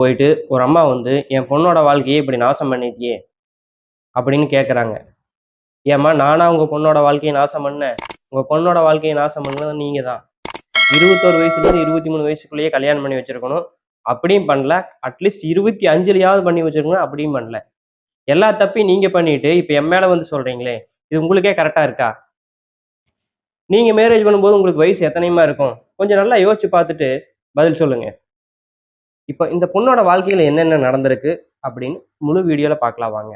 போயிட்டு ஒரு அம்மா வந்து என் பொண்ணோட வாழ்க்கையை இப்படி நாசம் பண்ணிட்டியே? அப்படின்னு கேட்குறாங்க ஏம்மா நானா உங்கள் பொண்ணோட வாழ்க்கையை நாசம் பண்ணேன் உங்கள் பொண்ணோட வாழ்க்கையை நாசம் பண்ணது நீங்கள் தான் இருபத்தோரு வயசுலேருந்து இருபத்தி மூணு வயசுக்குள்ளேயே கல்யாணம் பண்ணி வச்சிருக்கணும். அப்படியும் பண்ணல. அட்லீஸ்ட் இருபத்தி அஞ்சுலையாவது பண்ணி வச்சிருக்கணும். அப்படியும் பண்ணல. எல்லா தப்பையும் நீங்கள் பண்ணிட்டு இப்போ என் மேலே வந்து சொல்கிறீங்களே இது உங்களுக்கே கரெக்டாக இருக்கா? நீங்கள் மேரேஜ் பண்ணும்போது உங்களுக்கு வயசு எத்தனையுமா இருக்கும்? கொஞ்சம் நல்லா யோசிச்சு பார்த்துட்டு பதில் சொல்லுங்கள் இப்போ இந்த பொண்ணோட வாழ்க்கையில என்னென்ன நடந்திருக்கு அப்படின்னு முழு வீடியோல பார்க்கலாம் வாங்க.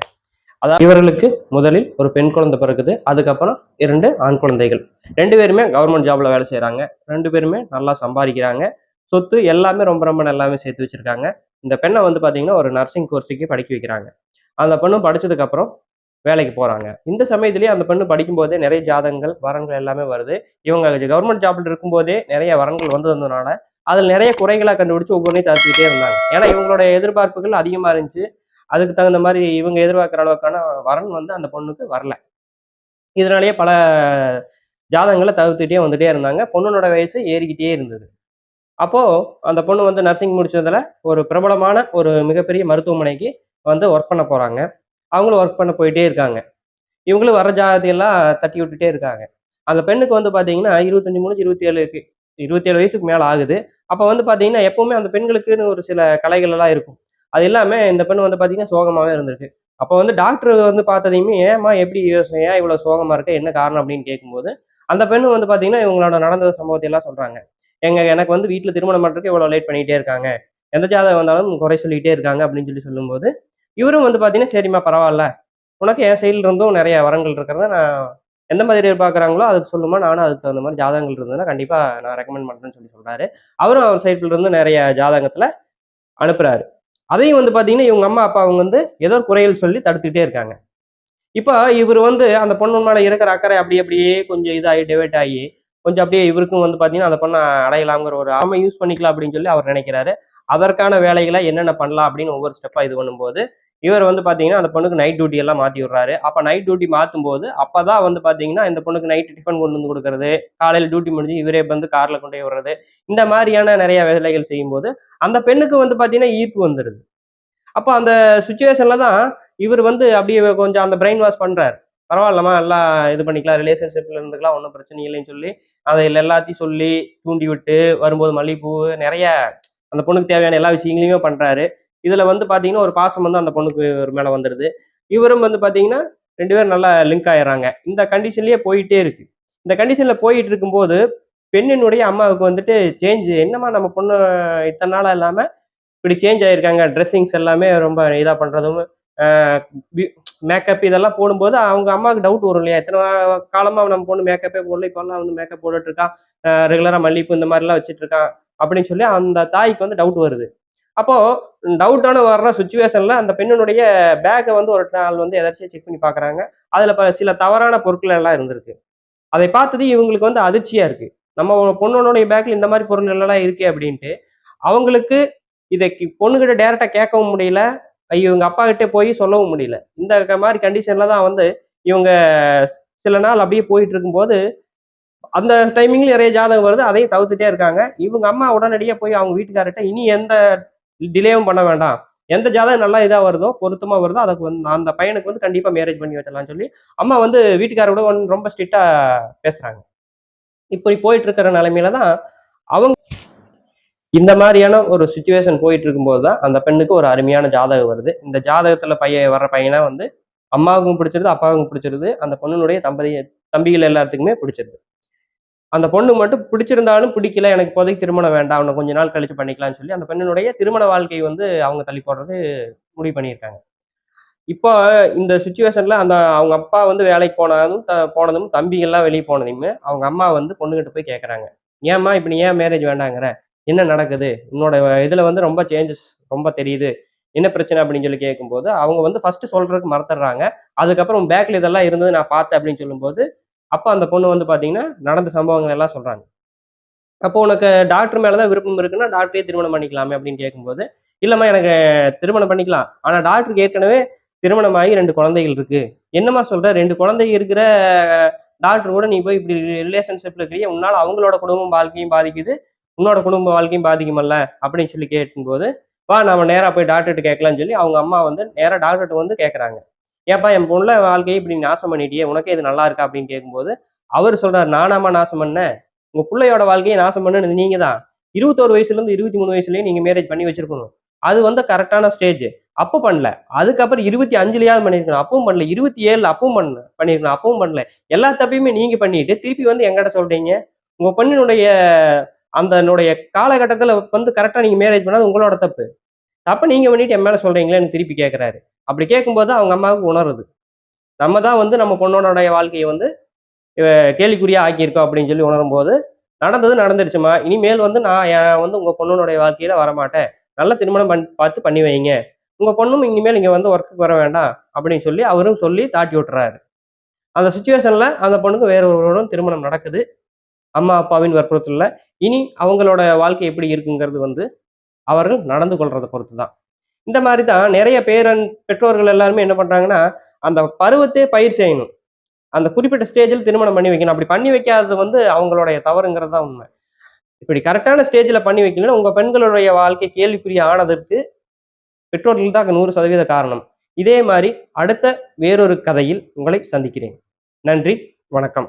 அதாவது இவர்களுக்கு முதலில் ஒரு பெண் குழந்தை பிறகுது அதுக்கப்புறம் இரண்டு ஆண் குழந்தைகள். ரெண்டு பேருமே கவர்மெண்ட் ஜாப்ல வேலை செய்கிறாங்க ரெண்டு பேருமே நல்லா சம்பாதிக்கிறாங்க. சொத்து எல்லாமே ரொம்ப ரொம்ப நல்லாவே சேர்த்து வச்சிருக்காங்க. இந்த பெண்ணை வந்து பாத்தீங்கன்னா ஒரு நர்சிங் கோர்ஸுக்கு படிக்க வைக்கிறாங்க. அந்த பெண்ணும் படிச்சதுக்கு அப்புறம் வேலைக்கு போறாங்க. இந்த சமயத்திலேயே அந்த பெண்ணு படிக்கும் போதே நிறைய ஜாதகங்கள் வரன்கள் எல்லாமே வருது. இவங்க கவர்மெண்ட் ஜாப்ல இருக்கும்போதே நிறைய வரன்கள் வந்ததுனால அதில் நிறைய குறைகளை கண்டுபிடிச்சு ஒவ்வொன்றையும் தடுத்துக்கிட்டே இருந்தாங்க. ஏன்னா இவங்களோட எதிர்பார்ப்புகள் அதிகமா இருந்துச்சு. அதுக்கு தகுந்த மாதிரி இவங்க எதிர்பார்க்குற அளவுக்கான வரன் வந்து அந்த பொண்ணுக்கு வரல. இதனாலேயே பல ஜாதகங்களை தவிர்த்துட்டே வந்துட்டே இருந்தாங்க. பொண்ணனோட வயசு ஏறிக்கிட்டே இருந்தது. அப்போ அந்த பொண்ணு வந்து நர்சிங் முடிச்சதுல ஒரு பிரபலமான ஒரு மிகப்பெரிய மருத்துவமனைக்கு வந்து ஒர்க் பண்ண போறாங்க. அவங்களும் ஒர்க் பண்ண போயிட்டே இருக்காங்க. இவங்களும் வர ஜாதியெல்லாம் தட்டி விட்டுட்டே இருக்காங்க. அந்த பெண்ணுக்கு வந்து பார்த்தீங்கன்னா இருபத்தஞ்சி மூணு இருபத்தி ஏழுக்கு இருபத்தேழு வயசுக்கு மேலே ஆகுது. அப்போ வந்து பார்த்தீங்கன்னா எப்பவுமே அந்த பெண்களுக்குன்னு ஒரு சில கலைகள் எல்லாம் இருக்கும். அது எல்லாமே இந்த பெண் வந்து பார்த்தீங்கன்னா சோகமாகவே இருந்திருக்கு. அப்போ வந்து டாக்டர் வந்து பார்த்ததையுமே ஏமா எப்படி யோசனை? ஏன் சோகமாக சோகமா இருக்க? என்ன காரணம் அப்படின்னு கேட்கும்போது அந்த பெண்ணு வந்து பார்த்தீங்கன்னா இவங்களோட நடந்த சம்பவத்தை எல்லாம் சொல்கிறாங்க எங்க எனக்கு வந்து வீட்டில் திருமணம் பண்ணுறதுக்கு இவ்வளோ லேட் பண்ணிகிட்டே இருக்காங்க. எந்த ஜாதகம் வந்தாலும் குறை சொல்லிகிட்டே இருக்காங்க அப்படின்னு சொல்லி சொல்லும்போது இவரும் வந்து பார்த்தீங்கன்னா சரிம்மா பரவாயில்ல. உனக்கு என் சைடில் இருந்தும் நிறைய வரங்கள் இருக்கிறத நான் எந்த மாதிரி எதிர்பார்க்குறாங்களோ அதுக்கு சொல்லுமா நானும் அதுக்கு தகுந்த மாதிரி ஜாதகங்கள் இருந்ததுன்னா கண்டிப்பாக நான் ரெக்கமெண்ட் பண்ணுறேன்னு சொல்லி சொல்கிறாரு அவரும் அவர் சைட்ல இருந்து நிறைய ஜாதகத்தில் அனுப்புறாரு. அதையும் வந்து பார்த்தீங்கன்னா இவங்க அம்மா அப்பா அவங்க வந்து ஏதோ குறைகள் சொல்லி தடுத்துக்கிட்டே இருக்காங்க. இப்போ இவர் வந்து அந்த பொண்ணு மேலே இருக்கிற அக்கறை அப்படி அப்படியே கொஞ்சம் இதாகி டிவைட் ஆகி கொஞ்சம் அப்படியே இவருக்கும் வந்து பார்த்தீங்கன்னா அந்த பொண்ணை அடையலாங்கிற ஒரு ஆமை யூஸ் பண்ணிக்கலாம் அப்படின்னு சொல்லி அவர் நினைக்கிறாரு. அதற்கான வேலைகளை என்னென்ன பண்ணலாம் அப்படின்னு ஒவ்வொரு ஸ்டெப்பாக இது பண்ணும்போது இவர் வந்து பார்த்தீங்கன்னா அந்த பொண்ணுக்கு நைட் டியூட்டி எல்லாம் மாத்தி விடுறாரு. அப்ப நைட் டியூட்டி மாற்றும் போது அப்பதான் வந்து பாத்தீங்கன்னா இந்த பொண்ணுக்கு நைட் டிஃபன் கொண்டு வந்து கொடுக்கறது. காலையில் டியூட்டி முடிஞ்சு இவரே வந்து கார்ல கொண்டு போய் விடுறது. இந்த மாதிரியான நிறைய வேலைகள் செய்யும்போது அந்த பெண்ணுக்கு வந்து பாத்தீங்கன்னா ஈர்ப்பு வந்துடுது அப்போ அந்த சுச்சுவேஷன்ல தான் இவர் வந்து அப்படியே கொஞ்சம் அந்த பிரெயின் வாஷ் பண்றாரு. பரவாயில்லம்மா எல்லாம் இது பண்ணிக்கலாம் ரிலேஷன்ஷிப்ல இருந்துக்கலாம் ஒன்றும் பிரச்சனை இல்லைன்னு சொல்லி அதை எல்லாத்தையும் சொல்லி தூண்டி விட்டு வரும்போது மல்லிகைப்பூ நிறைய அந்த பொண்ணுக்கு தேவையான எல்லா விஷயங்களையுமே பண்றாரு. இதுல வந்து பாத்தீங்கன்னா ஒரு பாசம் வந்து அந்த பொண்ணுக்கு ஒரு மேல வந்துடுது இவரும் வந்து பாத்தீங்கன்னா ரெண்டு பேரும் நல்லா லிங்க் ஆயிடுறாங்க. இந்த கண்டிஷன்லயே போயிட்டே இருக்கு. இந்த கண்டிஷன்ல போயிட்டு இருக்கும்போது பெண்ணினுடைய அம்மாவுக்கு வந்துட்டு சேஞ்ச் என்னம்மா நம்ம பொண்ணு இத்தனை நாளா இல்லாம இப்படி சேஞ்ச் ஆயிருக்காங்க? ட்ரெஸ்ஸிங்ஸ் எல்லாமே ரொம்ப இதா பண்றதும் மேக்கப் இதெல்லாம் போடும்போது அவங்க அம்மாவுக்கு டவுட் வரும் இல்லையா? எத்தனை காலமா நம்ம பொண்ணு மேக்கப்பே போடல இப்போல்லாம் வந்து மேக்கப் போட்டுட்டு இருக்கான் ரெகுலரா மல்லிகைப்பூ இந்த மாதிரிலாம் வச்சுட்டு இருக்கான் அப்படின்னு சொல்லி அந்த தாய்க்கு வந்து டவுட் வருது. அப்போ டவுட்டான வர்ற சுச்சுவேஷன்ல அந்த பெண்ணினுடைய பேக்கை வந்து ஒரு நாள் வந்து எதாச்சும் செக் பண்ணி பார்க்குறாங்க அதுல இப்போ சில தவறான பொருட்கள் எல்லாம் இருந்திருக்கு. அதை பார்த்தது இவங்களுக்கு வந்து அதிர்ச்சியா இருக்கு. நம்ம பொண்ணுடைய பேக்கில் இந்த மாதிரி பொருள் எல்லாம் இருக்கே அப்படின்ட்டு அவங்களுக்கு இதை கி- பொண்ணுகிட்ட டேரெக்டாக கேட்கவும் முடியல. இவங்க அப்பா போய் சொல்லவும் முடியல. இந்த மாதிரி கண்டிஷன்ல தான் வந்து இவங்க சில நாள் அப்படியே போயிட்டு இருக்கும்போது அந்த டைமிங்ல நிறைய ஜாதகம் வருது. அதையும் தவிர்த்துட்டே இருக்காங்க. இவங்க அம்மா உடனடியாக போய் அவங்க வீட்டுக்காரர்கிட்ட இனி எந்த டிலேவும் பண்ண வேண்டாம். எந்த ஜாதகம் நல்லா இதா வருதோ பொருத்தமா வருதோ அதுக்கு வந்து அந்த பையனுக்கு வந்து கண்டிப்பா மேரேஜ் பண்ணி வச்சிடலாம்னு சொல்லி அம்மா வந்து வீட்டுக்காரோட ஒன்று ரொம்ப ஸ்ட்ரிக்டாக பேசுறாங்க. இப்படி போயிட்டு இருக்கிற நிலைமையில தான் அவங்க இந்த மாதிரியான ஒரு சுச்சுவேஷன் போயிட்டு இருக்கும்போது தான் அந்த பெண்ணுக்கு ஒரு அருமையான ஜாதகம் வருது. இந்த ஜாதகத்துல பையன் வர்ற பையனா வந்து அம்மாவுக்கும் பிடிச்சிருது அப்பாவுக்கும் பிடிச்சிருது அந்த பொண்ணுடைய தம்பதி தம்பிகள் எல்லாத்துக்குமே பிடிச்சிருது. அந்த பொண்ணு மட்டும் பிடிச்சிருந்தாலும் பிடிக்கல எனக்கு இப்போதைக்கு திருமணம் வேண்டாம் அவனை கொஞ்ச நாள் கழிச்சு பண்ணிக்கலாம்னு சொல்லி அந்த பெண்ணினுடைய திருமண வாழ்க்கை வந்து அவங்க தள்ளி போடுறது முடிவு பண்ணியிருக்காங்க. இப்போ இந்த சுச்சுவேஷன்ல அந்த அவங்க அப்பா வந்து வேலைக்கு போனதும் த- போனதும் தம்பிகள்லாம் வெளியே போனதையுமே அவங்க அம்மா வந்து பொண்ணுகிட்ட போய் கேட்குறாங்க ஏம்மா இப்போ நீ ஏன் மேரேஜ் வேண்டாங்கிற? என்ன நடக்குது? உன்னோட இதில் வந்து ரொம்ப சேஞ்சஸ் ரொம்ப தெரியுது. என்ன பிரச்சனை அப்படின்னு சொல்லி கேட்கும்போது அவங்க வந்து ஃபர்ஸ்ட் சொல்றதுக்கு மறந்துடுறாங்க. அதுக்கப்புறம் பேக்ல இதெல்லாம் இருந்தது நான் பார்த்தேன் அப்படின்னு சொல்லும்போது அப்போ அந்த பொண்ணு வந்து பார்த்தீங்கன்னா நடந்த சம்பவங்கள் எல்லாம் சொல்கிறாங்க அப்போ உனக்கு டாக்டர் மேலே தான் விருப்பம் இருக்குன்னா டாக்டரே திருமணம் பண்ணிக்கலாமே அப்படின்னு கேட்கும்போது இல்லைம்மா எனக்கு திருமணம் பண்ணிக்கலாம். ஆனால் டாக்டருக்கு ஏற்கனவே திருமணமாகி ரெண்டு குழந்தைகள் இருக்கு. என்னம்மா சொல்ற? ரெண்டு குழந்தை இருக்கிற டாக்டர் கூட நீ போய் இப்படி ரிலேஷன்ஷிப்ல இருக்கிறீங்க உன்னால அவங்களோட குடும்பம் வாழ்க்கையும் பாதிக்குது உன்னோட குடும்ப வாழ்க்கையும் பாதிக்குமல்ல அப்படின்னு சொல்லி கேட்கும்போது வா நம்ம நேராக போய் டாக்டர்கிட்ட கேட்கலாம்னு சொல்லி அவங்க அம்மா வந்து நேராக டாக்டர்கிட்ட வந்து கேட்குறாங்க ஏப்பா என் பொண்ணு வாழ்க்கையை இப்படி நாசம் பண்ணிட்டியே உனக்கே இது நல்லா இருக்கா அப்படின்னு கேட்கும்போது அவர் சொல்றாரு நானாமா நாசம் பண்ணேன் உங்க பிள்ளையோட வாழ்க்கையை நாசம் பண்ணுனது நீங்க தான். இருபத்தோரு வயசுல இருந்து இருபத்தி மூணு வயசுலயே நீங்க மேரேஜ் பண்ணி வச்சிருக்கணும். அது வந்து கரெக்டான ஸ்டேஜ் அப்போ பண்ணல. அதுக்கப்புறம் இருபத்தி அஞ்சுலயாவது பண்ணிருக்கணும். அப்பவும் பண்ணல. இருபத்தி ஏழுல அப்பவும் பண்ண பண்ணிருக்கணும். அப்பவும் பண்ணல. எல்லா தப்பையுமே நீங்க பண்ணிட்டு திருப்பி வந்து எங்கிட்ட சொல்றீங்க? உங்க பொண்ணினுடைய அந்த காலகட்டத்தில் வந்து கரெக்டாக நீங்கள் மேரேஜ் பண்ணாது உங்களோட தப்பு. தப்ப நீங்கள் பண்ணிட்டு என் மேல சொல்றீங்களேன்னு திருப்பி கேட்குறாரு அப்படி கேட்கும்போது அவங்க அம்மாவுக்கு உணருது. நம்ம தான் வந்து நம்ம பொண்ணோடைய வாழ்க்கையை வந்து கேள்விக்குறியாக ஆக்கியிருக்கோம் அப்படின்னு சொல்லி உணரும் போது நடந்தது நடந்துருச்சுமா இனிமேல் வந்து நான் வந்து உங்கள் பொண்ணுடைய வாழ்க்கையில் வரமாட்டேன். நல்ல திருமணம் பண்ணி பார்த்து பண்ணி வைங்க. உங்கள் பொண்ணும் இனிமேல் இங்கே வந்து ஒர்க்குக்கு வர வேண்டாம் அப்படின்னு சொல்லி அவரும் சொல்லி தாட்டி விட்டுறாரு. அந்த சுச்சுவேஷனில் அந்த பொண்ணுக்கு வேற ஒருவரும் திருமணம் நடக்குது. அம்மா அப்பாவின் வற்புறுத்தலில். இனி அவங்களோட வாழ்க்கை எப்படி இருக்குங்கிறது வந்து அவர்கள் நடந்து கொள்றதை பொறுத்து தான் இந்த மாதிரி தான் நிறைய பேரன் பெற்றோர்கள் எல்லாருமே என்ன பண்றாங்கன்னா அந்த பருவத்தே பயிர் செய்யணும். அந்த குறிப்பிட்ட ஸ்டேஜில் திருமணம் பண்ணி வைக்கணும். அப்படி பண்ணி வைக்காதது வந்து அவங்களுடைய தவறுங்கிறது தான் உண்மை. இப்படி கரெக்டான ஸ்டேஜில் பண்ணி வைக்கலன்னா உங்கள் பெண்களுடைய வாழ்க்கை கேள்விக்குரிய ஆனதற்கு பெற்றோர்கள் தான் நூறு சதவீத காரணம். இதே மாதிரி அடுத்த வேறொரு கதையில் உங்களை சந்திக்கிறேன். நன்றி வணக்கம்.